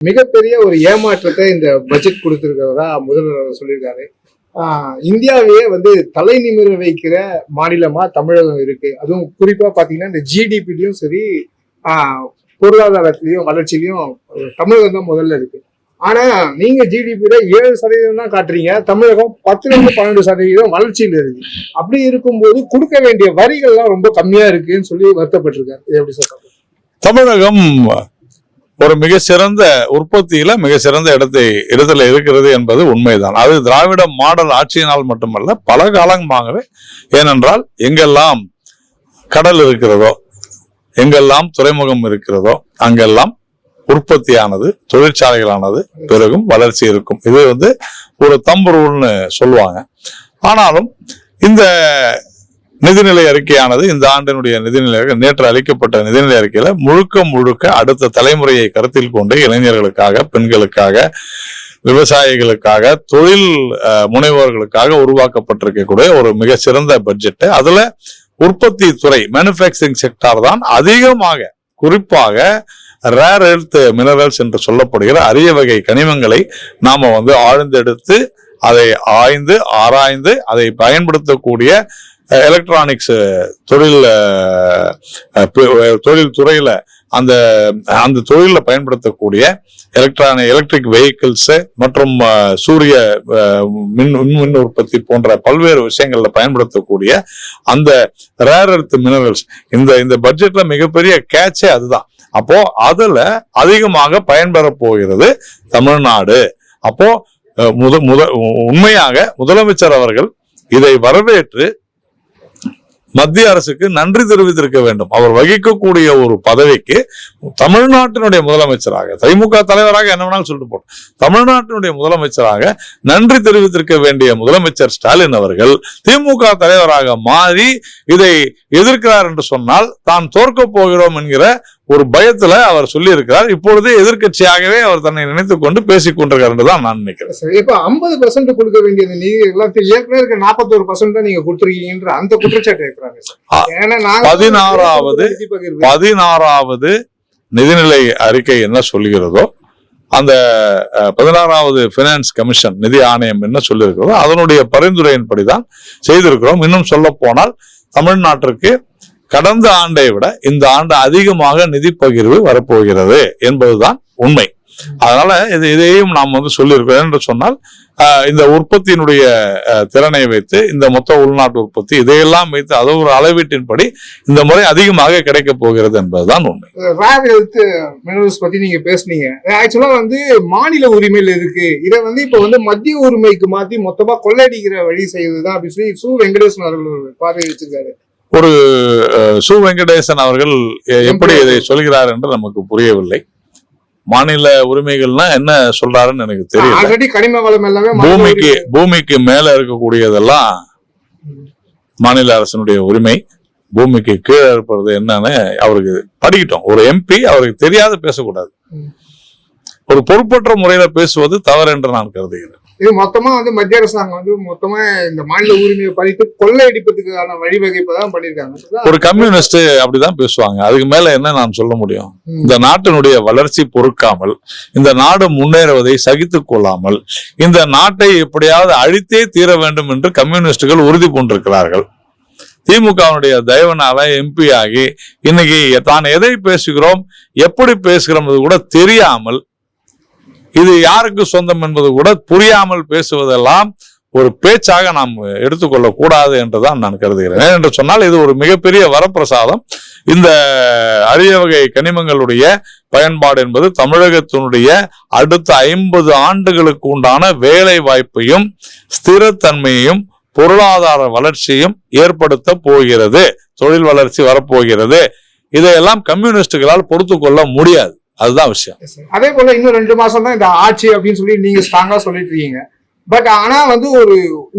மிகப்பெரிய ஒரு ஏமாற்றத்தை இந்த பட்ஜெட் கொடுத்திருக்கிறதா முதல்வர் சொல்லியிருக்காரு. ஆஹ் இந்தியாவையே வந்து தலை நிமிர வைக்கிற மாநிலமா தமிழகம் இருக்கு. அதுவும் குறிப்பா பாத்தீங்கன்னா இந்த ஜிடிபிலையும் சரி ஆஹ் பொருளாதாரத்திலையும் வளர்ச்சியிலையும் தமிழகம் தான் முதல்ல இருக்கு. ஆனா நீங்க ஜிடிபியில ஏழு சதவீதம் தான் காட்டுறீங்க. தமிழகம் பத்துல இருந்து பன்னெண்டு சதவீதம் வளர்ச்சியில இருக்கு. அப்படி இருக்கும்போது கொடுக்க வேண்டிய வரிகள்லாம் ரொம்ப கம்மியா இருக்குன்னு சொல்லி வருத்தப்பட்டிருக்காரு. எப்படி சொல்றாங்க தமிழகம் ஒரு மிக சிறந்த உற்பத்தியில மிக சிறந்த இடத்தை இடத்துல இருக்கிறது என்பது உண்மைதான். அது திராவிட மாடல் ஆட்சியினால் மட்டுமல்ல பல காலமாகவே ஏனென்றால் எங்கெல்லாம் கடல் இருக்கிறதோ எங்கெல்லாம் துறைமுகம் இருக்கிறதோ அங்கெல்லாம் உற்பத்தியானது தொழிற்சாலைகளானது பெருகும் வளர்ச்சி இருக்கும். இது வந்து ஒரு தம்பு ரூல்னு சொல்லுவாங்க. ஆனாலும் இந்த நிதிநிலை அறிக்கையானது இந்த ஆண்டினுடைய நிதிநிலை அறிக்கை நேற்று அளிக்கப்பட்ட நிதிநிலை அறிக்கையில முழுக்க முழுக்க அடுத்த தலைமுறையை கருத்தில் கொண்டு இளைஞர்களுக்காக பெண்களுக்காக விவசாயிகளுக்காக தொழில் அஹ், முனைவோர்களுக்காக உருவாக்கப்பட்டிருக்கக்கூடிய ஒரு மிக சிறந்த பட்ஜெட் அதுல உற்பத்தி துறை மேனுஃபேக்சரிங் செக்டார் தான் அதிகமாக குறிப்பாக ரேர் எர்த் மினரல்ஸ் என்று சொல்லப்படுகிற அரிய வகை கனிமங்களை நாம வந்து ஆழ்ந்தெடுத்து அதை ஆய்ந்து ஆராய்ந்து அதை பயன்படுத்தக்கூடிய எலக்ட்ரானிக்ஸ் தொழில் தொழில் துறையில் அந்த அந்த தொழிலில் பயன்படுத்தக்கூடிய எலக்ட்ரானிக் எலக்ட்ரிக் வெஹிக்கிள்ஸு மற்றும் சூரிய மின் மின் மின் உற்பத்தி போன்ற பல்வேறு விஷயங்களில் பயன்படுத்தக்கூடிய அந்த ரேர் எர்த் மினரல்ஸ் இந்த இந்த பட்ஜெட்டில் மிகப்பெரிய கேட்சே அதுதான். அப்போ அதில் அதிகமாக பயன்பெற போகிறது தமிழ்நாடு. அப்போ முத முத உண்மையாக முதலமைச்சர் அவர்கள் இதை வரவேற்று மத்திய அரசுக்கு நன்றி தெரிவித்திருக்க வேண்டும். அவர் வகிக்கக்கூடிய ஒரு பதவிக்கு தமிழ்நாட்டினுடைய முதலமைச்சராக திமுக தலைவராக என்ன வேணாலும் சொல்லிட்டு போட்டோம் தமிழ்நாட்டினுடைய முதலமைச்சராக நன்றி தெரிவித்திருக்க வேண்டிய முதலமைச்சர் ஸ்டாலின் அவர்கள் திமுக தலைவராக மாறி இதை எதிர்க்கிறார் என்று சொன்னால் தான் தோற்கப் போகிறோம் என்கிற ஒரு பயத்துல அவர் சொல்லி இருக்கிறார் இப்பொழுது எதிர்க்கட்சியாகவே அவர் தன்னை நினைத்துக் கொண்டு பேசிக் கொண்டிருக்கார் என்றுதான் நான் நினைக்கிறேன். இப்ப ஐம்பது பர்சன்ட் கொடுக்க வேண்டியது நிதி எல்லாத்தையும் ஏற்கனவே இருக்க நாற்பத்தோரு பர்சன்ட் தான் நீங்க கொடுத்துருக்கீங்கன்ற அந்த குற்றச்சாட்டு இருக்கிறாங்க நாங்க பதினாறாவது. பதினாறாவது நிதிநிலை அறிக்கை என்ன சொல்லுகிறதோ அந்த பதினாறாவது பினான்ஸ் கமிஷன் நிதி ஆணையம் என்ன சொல்லியிருக்கிறதோ அதனுடைய பரிந்துரையின்படி தான் செய்திருக்கிறோம். இன்னும் சொல்ல போனால் தமிழ்நாட்டிற்கு கடந்த ஆண்டை விட இந்த ஆண்டு அதிகமாக நிதி பகிர்வு வரப்போகிறது என்பதுதான் உண்மை. அதனால இது இதையும் நாம் வந்து சொல்லியிருக்கிறோம். என்று சொன்னால் இந்த உற்பத்தியினுடைய திறனை வைத்து இந்த மொத்த உள்நாட்டு உற்பத்தி இதையெல்லாம் வைத்து அது ஒரு அளவீட்டின்படி இந்த முறை அதிகமாக கிடைக்கப் போகிறது என்பதுதான் உண்மை. ரேர் ஹெல்த் மினரல்ஸ் பத்தி நீங்க பேசுனீங்க. ஆக்சுவலா வந்து மாநில உரிமையில இருக்கு. இதை வந்து இப்ப வந்து மத்திய உரிமைக்கு மாத்தி மொத்தமா கொள்ளையடிக்கிற வழி செய்யறதுதான் அப்படின்னு சொல்லி சு வெங்கடேசன் அவர்கள் பார்வை வச்சிருக்காரு. ஒரு சு வெங்கடேசன் அவர்கள் எப்படி இதை சொல்கிறார் என்று நமக்கு புரியவில்லை. மாநில உரிமைகள்னா என்ன சொல்றாருன்னு எனக்கு தெரியல. பூமிக்கு பூமிக்கு மேல இருக்கக்கூடியதெல்லாம் மாநில அரசனுடைய உரிமை. பூமிக்கு கீழே இருப்பது என்னன்னு அவருக்கு படிக்கட்டும். ஒரு எம்பி அவருக்கு தெரியாத பேசக்கூடாது. ஒரு பொறுப்பற்ற முறையில பேசுவது தவறு என்று நான் கருதுகிறேன். இது மொத்தமா வந்து மத்திய அரசாங்கம் வந்து மொத்தமா இந்த மாநில உரிமையை பறித்து கொள்ளையடிப்பதுக்கான வழிவகைப்பதான் பண்ணிருக்காங்க ஒரு கம்யூனிஸ்ட் அப்படிதான் பேசுவாங்க. அதுக்கு மேல என்ன நான் சொல்ல முடியும். இந்த நாட்டினுடைய வளர்ச்சி பொறுக்காமல் இந்த நாடு முன்னேறுவதை சகித்துக் கொள்ளாமல் இந்த நாட்டை எப்படியாவது அழித்தே தீர வேண்டும் என்று கம்யூனிஸ்டுகள் உறுதி பூண்டிருக்கிறார்கள். திமுகவினுடைய தயவுனால எம்பி ஆகி இன்னைக்கு தான் எதை பேசுகிறோம் எப்படி பேசுகிறோம் கூட தெரியாமல் இது யாருக்கு சொந்தம் என்பது கூட புரியாமல் பேசுவதெல்லாம் ஒரு பேச்சாக நாம் எடுத்துக்கொள்ள கூடாது என்றுதான் நான் கருதுகிறேன். என்று சொன்னால் இது ஒரு மிகப்பெரிய வரப்பிரசாதம். இந்த அரிய வகை கனிமங்களுடைய பயன்பாடு என்பது தமிழகத்தினுடைய அடுத்த ஐம்பது ஆண்டுகளுக்கு உண்டான வேலை வாய்ப்பையும் ஸ்திரத்தன்மையையும் பொருளாதார வளர்ச்சியும் ஏற்படுத்த போகிறது. தொழில் வளர்ச்சி வரப்போகிறது. இதையெல்லாம் கம்யூனிஸ்டுகளால் பொறுத்து கொள்ள முடியாது. அதுதான் விஷயம். அதே போல இன்னும் ரெண்டு மாசம் தான் இந்த ஆட்சி அப்படின்னு சொல்லி நீங்க ஸ்ட்ராங்கா சொல்லிட்டு இருக்கீங்க. பட் ஆனா வந்து ஒரு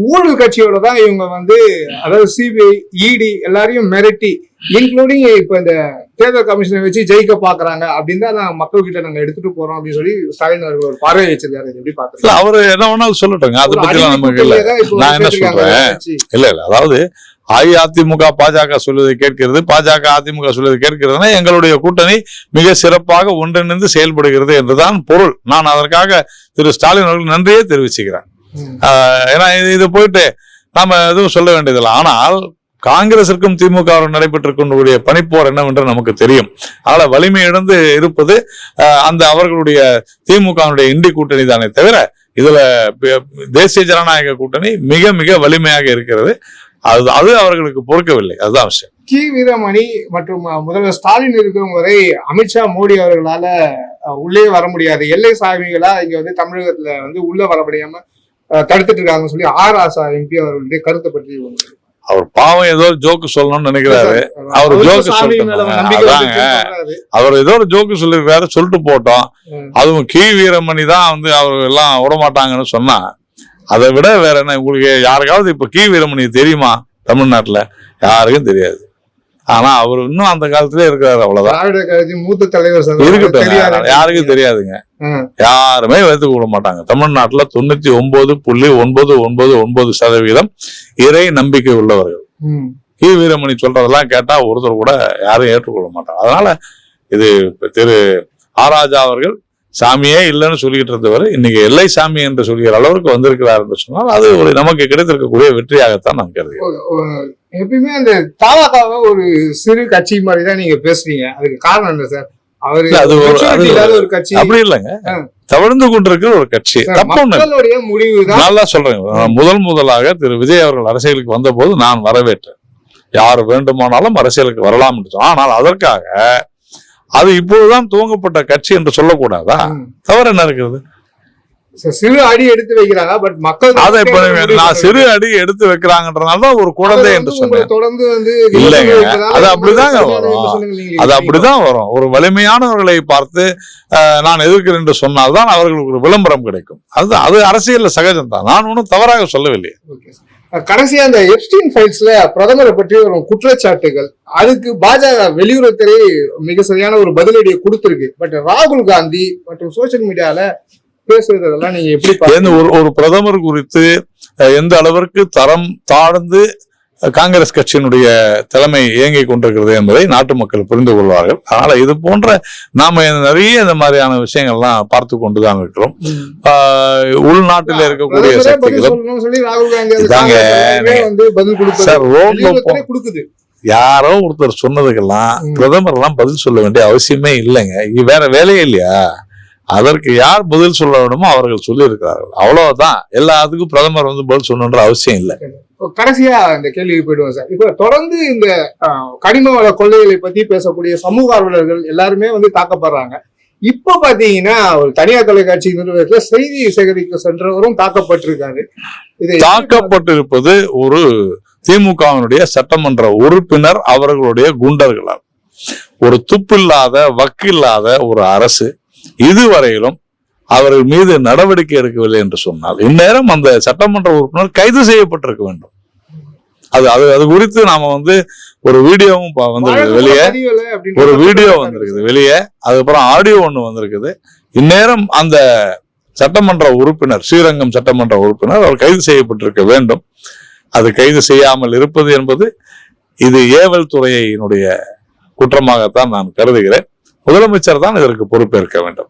ஊழல் கட்சியோட தான் இவங்க வந்து அதாவது சிபிஐ இடி எல்லாரையும் மிரட்டி இன்க்ளூடிங் இப்ப இந்த தேர்தல் கமிஷனை வச்சு ஜெயிக்க பாக்குறாங்க. அப்படின்னு தான் மக்கள் கிட்ட நாங்க எடுத்துட்டு போறோம் அப்படின்னு சொல்லி ஸ்டாலின் அவர்கள் ஒரு பார்வை வச்சிருக்காரு. எப்படி இல்ல பாக்குறீங்க அவரு என்ன வேணாலும் சொல்லட்டுங்க. அதை பத்தி நமக்கு இல்ல. நான் என்ன சொல்றேன்? இல்ல இல்ல. அதாவது அஇஅதிமுக பாஜக சொல்வதை கேட்கிறது. பாஜக அதிமுக சொல்வதை கேட்கிறதுனா எங்களுடைய கூட்டணி மிக சிறப்பாக ஒன்றிணைந்து செயல்படுகிறது என்றுதான் பொருள். நான் அதற்காக திரு ஸ்டாலின் அவர்கள் நன்றியே தெரிவிச்சுக்கிறேன். ஏன்னா இது- இது போயிட்டு நாம எதுவும் சொல்ல வேண்டியதில்லை. ஆனால் காங்கிரசிற்கும் திமுக நடைபெற்றிருக்கக்கூடிய பனிப்போர் என்னவென்று நமக்கு தெரியும். அதனால வலிமை இழந்து இருப்பது ஆஹ் அந்த அவர்களுடைய திமுகவினுடைய இண்டி கூட்டணி தானே தவிர இதுல தேசிய ஜனநாயக கூட்டணி மிக மிக வலிமையாக இருக்கிறது. அது அது அவர்களுக்கு பொறுக்கவில்லை. அதுதான் விஷயம். கி. வீரமணி மற்றும் முதல்வர் ஸ்டாலின் இருக்கும் வரை அமித்ஷா மோடி அவர்களால உள்ளே வர முடியாது. எல்லை சாமிகளா இங்க வந்து தமிழகத்துல வந்து உள்ள வர முடியாம தடுத்துட்டு இருக்காங்கன்னு சொல்லி ஆர் ஆசா எம்பி அவர்களுடைய கருத்தை பற்றி ஒன்று. அவர் பாவம் ஏதோ ஜோக்கு சொல்லணும்னு நினைக்கிறாரு அவர் அவருக்கு joke சாமி சொல்லிட்டு மேல இருந்தாங்க. நம்பிக்கை அதாங்க. வந்துருச்சுன்னு சொல்றாரு. அவர் ஏதோ ஒரு ஜோக்கு சொல்லியிருக்காரு சொல்லிட்டு போட்டோம். அதுவும் கி வீரமணி தான் வந்து அவர் எல்லாம் விடமாட்டாங்கன்னு சொன்னா அதை விட வேற என்ன உங்களுக்கு யாருக்காவது இப்ப கி வீரமணி தெரியுமா தமிழ்நாட்டுல யாருக்கும் தெரியாது ஆனா அவர் இன்னும் அந்த காலத்திலே இருக்கிறாரு அவ்வளவுதான் மூத்த தலைவர். இருக்கட்டும். யாருக்கும் தெரியாதுங்க. யாருமே வைத்துக் விட மாட்டாங்க தமிழ்நாட்டுல தொண்ணூத்தி ஒன்பது புள்ளி ஒன்பது ஒன்பது ஒன்பது சதவீதம் இறை நம்பிக்கை உள்ளவர்கள். கி வீரமணி சொல்றதெல்லாம் கேட்டா ஒருத்தர் கூட யாரும் ஏற்றுக்கொள்ள மாட்டாங்க அதனால இது திரு ஆராஜா அவர்கள் சாமியே இல்லைன்னு சொல்லிக்கிட்டு இருந்தவர் இன்னைக்கு எல்லை சாமி என்று சொல்கிற அளவுக்கு வந்திருக்கிறார் என்று சொன்னால் அது ஒரு நமக்கு கிடைத்திருக்கக்கூடிய வெற்றியாகத்தான் நான் கருதுகிறேன் எப்பயுமே அந்த தாவாக்காவை ஒரு சிறு கட்சி மாதிரி தான் நீங்க பேசுறீங்க. அதுக்கு காரணம் என்ன சார்? அவரு இல்லாத ஒரு கட்சி. அப்படி இல்லைங்க. தவழ்ந்து கொண்டிருக்கிற ஒரு கட்சி. மக்களுடைய முடிவு நல்லா சொல்றேன். முதல் முதலாக திரு விஜய் அவர்கள் அரசியலுக்கு வந்தபோது நான் வரவேற்றேன். யார் வேண்டுமானாலும் அரசியலுக்கு வரலாம் என்று. ஆனால் அதற்காக அது இப்போதுதான் துவங்கப்பட்ட கட்சி என்று சொல்லக்கூடாதா? தவறு என்ன இருக்கிறது? சிறு அடி எடுத்து வைக்கிறாங்க பட் மக்கள் அதை இப்ப நான். சிறு அடி எடுத்து வைக்கிறாங்கன்றதுனால தான் ஒரு குழந்தை என்று சொன்னேன். தொடர்ந்து வந்து இல்லைங்க, அது அப்படிதாங்க வரும். அது அப்படிதான் வரும். ஒரு வலிமையானவர்களை பார்த்து நான் எதிர்க்கிறேன் என்று சொன்னால்தான் அவர்களுக்கு ஒரு விளம்பரம் கிடைக்கும். அது அது அரசியல்ல சகஜம் தான் நான் ஒன்றும் தவறாக சொல்லவில்லை. கடைசியா அந்த எப்ஸ்டீன் ஃபைல்ஸ்ல பிரதமரை பற்றி ஒரு குற்றச்சாட்டுகள். அதுக்கு பாஜக வெளியுறவுத்துறை மிக சரியான ஒரு பதிலடியை கொடுத்திருக்கு. பட் ராகுல் காந்தி மற்றும் சோசியல் மீடியால பேசுறதெல்லாம் நீங்க எப்படி? ஒரு ஒரு பிரதமர் குறித்து எந்த அளவிற்கு தரம் தாழ்ந்து காங்கிரஸ் கட்சியினுடைய தலைமை இயங்கிக் கொண்டிருக்கிறது என்பதை நாட்டு மக்கள் புரிந்து கொள்வார்கள். அதனால இது போன்ற நாம நிறைய இந்த மாதிரியான விஷயங்கள்லாம் பார்த்து கொண்டுதான் இருக்கிறோம். உள்நாட்டில் இருக்கக்கூடிய சக்திகளும் கொடுக்குது. யாரோ ஒருத்தர் சொன்னதுக்கெல்லாம். பிரதமர் எல்லாம் பதில் சொல்ல வேண்டிய அவசியமே இல்லைங்க. வேற வேலையே இல்லையா? அதற்கு யார் பதில் சொல்ல வேண்டுமோ அவர்கள் சொல்லி இருக்கிறார்கள் அவ்வளவுதான். எல்லாத்துக்கும் பிரதமர் வந்து பதில் சொல்லணுன்ற அவசியம் இல்லை. கடைசியா இந்த கேள்விக்கு போயிடுவோம் சார். இப்போ தொடர்ந்து இந்த கனிம வள கொள்ளைகளை பத்தி பேசக்கூடிய சமூக ஆர்வலர்கள் எல்லாருமே வந்து தாக்கப்படுறாங்க. இப்ப பாத்தீங்கன்னா ஒரு தனியார் தொலைக்காட்சி நிறுவனத்துல செய்தி சேகரிக்க சென்றவரும் தாக்கப்பட்டிருக்காரு. இது தாக்கப்பட்டிருப்பது ஒரு திமுகவினுடைய சட்டமன்ற உறுப்பினர் அவர்களுடைய குண்டர்களால். ஒரு துப்பில்லாத வக்கில்லாத ஒரு அரசு. இதுவரையிலும் அவர்கள் மீது நடவடிக்கை எடுக்கவில்லை என்று சொன்னால் இந்நேரம் அந்த சட்டமன்ற உறுப்பினர் கைது செய்யப்பட்டிருக்க வேண்டும். அது அது அது குறித்து நாம வந்து ஒரு வீடியோவும் வந்திருக்குது வெளியே. ஒரு வீடியோ. வந்திருக்குது வெளியே. அதுக்கப்புறம் ஆடியோ ஒண்ணு வந்திருக்குது. இந்நேரம் அந்த சட்டமன்ற உறுப்பினர் ஸ்ரீரங்கம் சட்டமன்ற உறுப்பினர் அவர் கைது செய்யப்பட்டிருக்க வேண்டும். அது கைது செய்யாமல் இருப்பது என்பது இது ஏவல் துறையினுடைய குற்றமாகத்தான் நான் கருதுகிறேன். முதலமைச்சர் தான் இதற்கு பொறுப்பேற்க வேண்டும்.